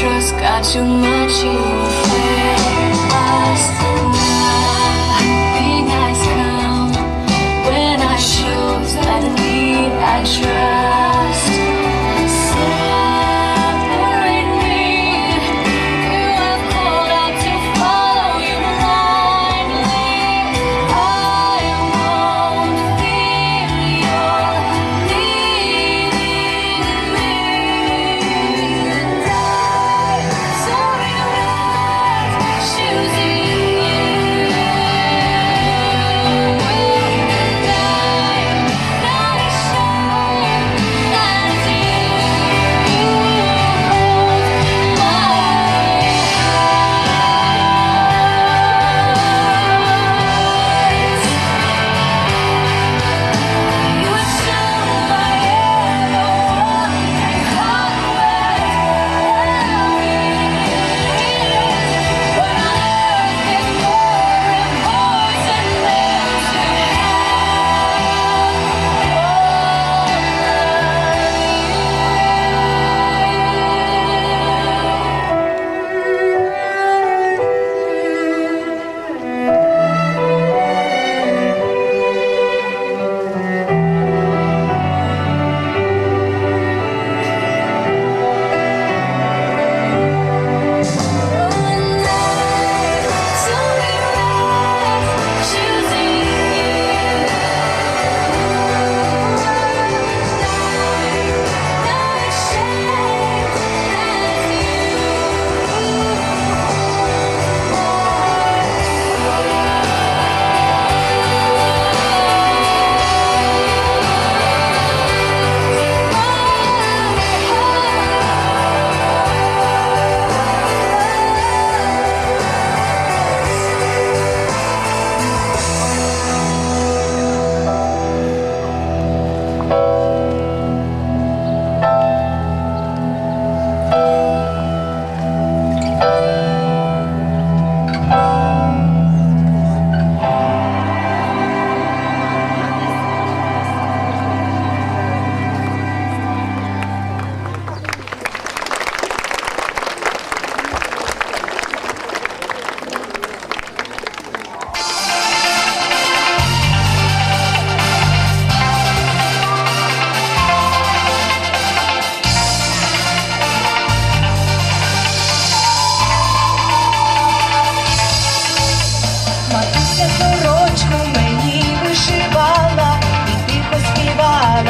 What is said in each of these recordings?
trust got too much in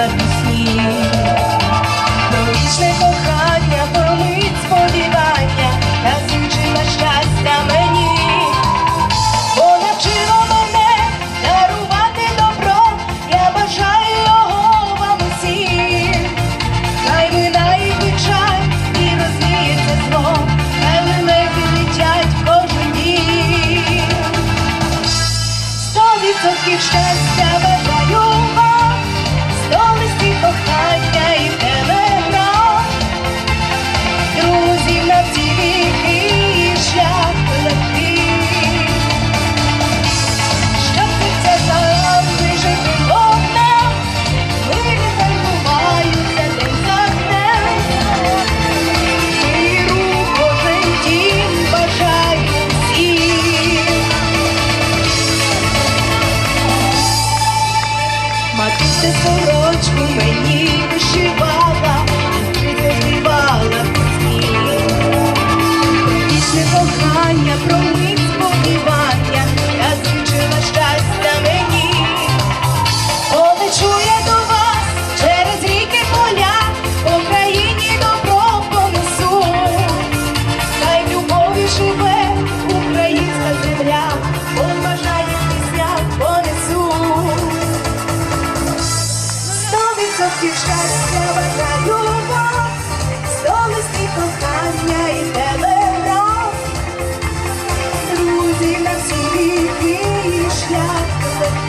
на пісні, про вічне кохання, про мить сподівання, насичена на щастя мені, бо навчило мене дарувати добро, я бажаю його вам усім. Хай минає печаль і розвіється зло, елементи летять кожен дім. Сто відсотків щастя.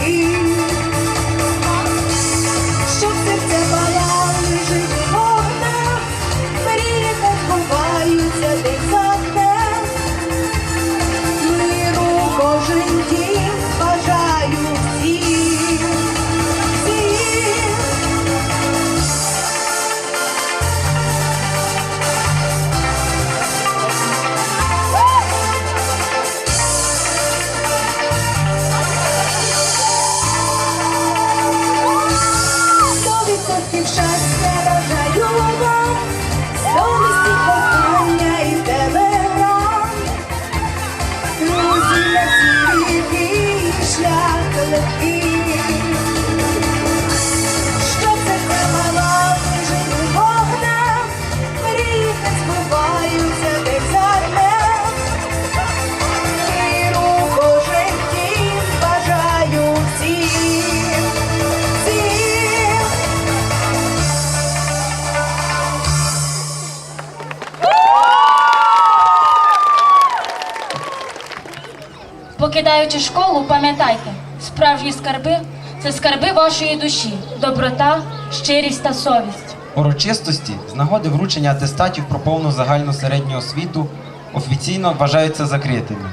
in Покидаючи школу, пам'ятайте, справжні скарби це скарби вашої душі, доброта, щирість та совість. Урочистості з нагоди вручення атестатів про повну загальну середню освіту офіційно вважаються закритими.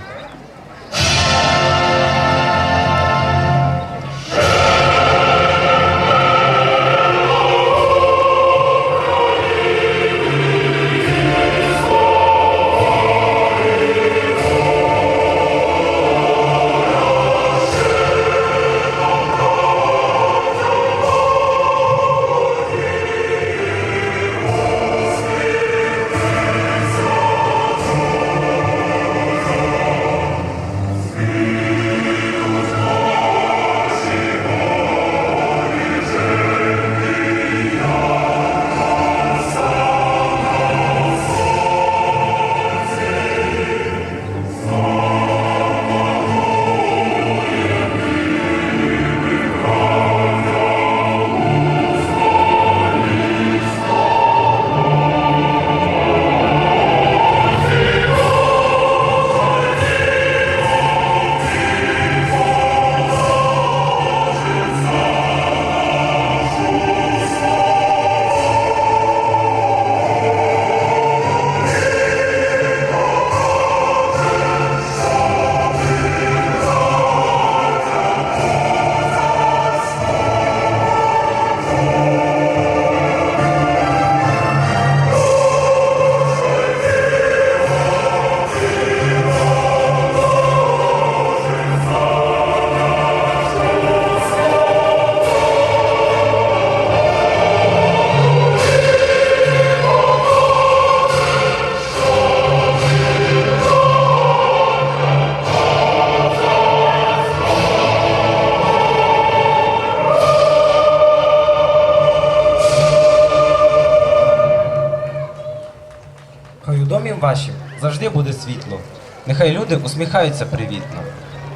Хай у домі вашім завжди буде світло. Нехай люди усміхаються привітно.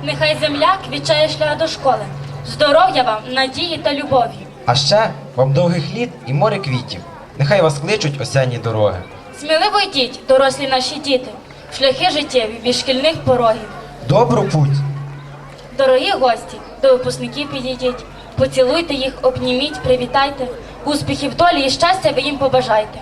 Нехай земля квічає шлях до школи. Здоров'я вам, надії та любові. А ще вам довгих літ і море квітів. Нехай вас кличуть осяні дороги. Сміливо йдіть, дорослі наші діти, шляхи життєві від шкільних порогів. Добру путь! Дорогі гості, до випускників підійдіть, поцілуйте їх, обніміть, привітайте, успіхів долі і щастя ви їм побажайте.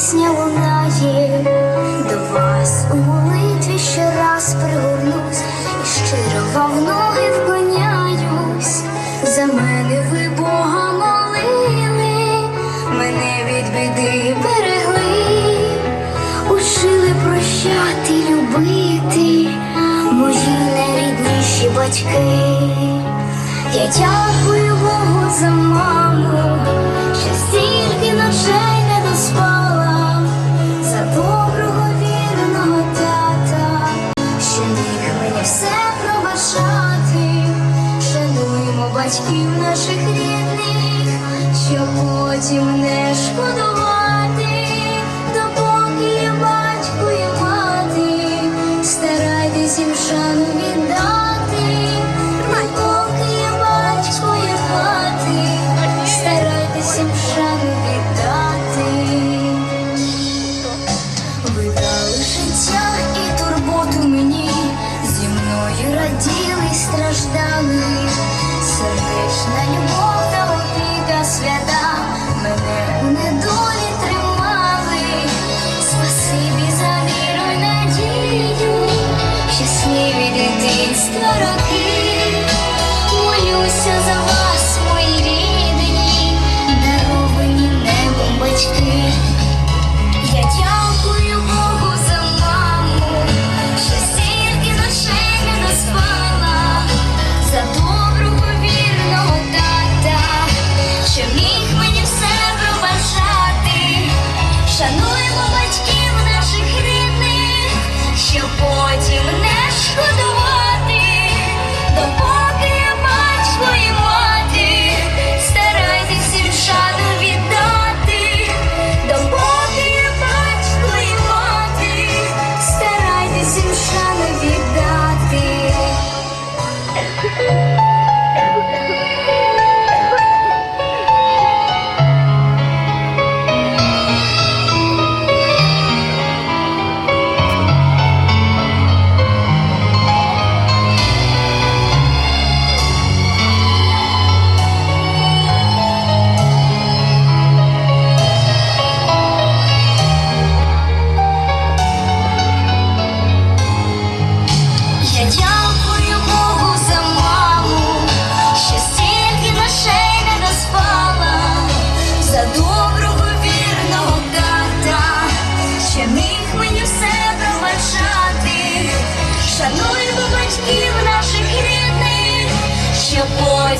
Пісня лунає, до вас у молитві ще раз пригорнусь і щиро вам ноги вклоняюсь. За мене ви Бога молили, мене від біди берегли, учили прощати, любити, мої найрідніші батьки. Я дякую Богу за маму,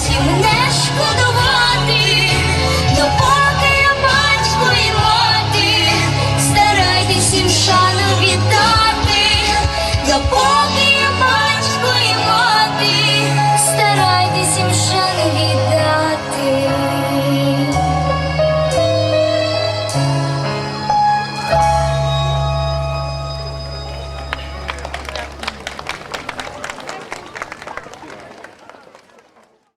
human nature.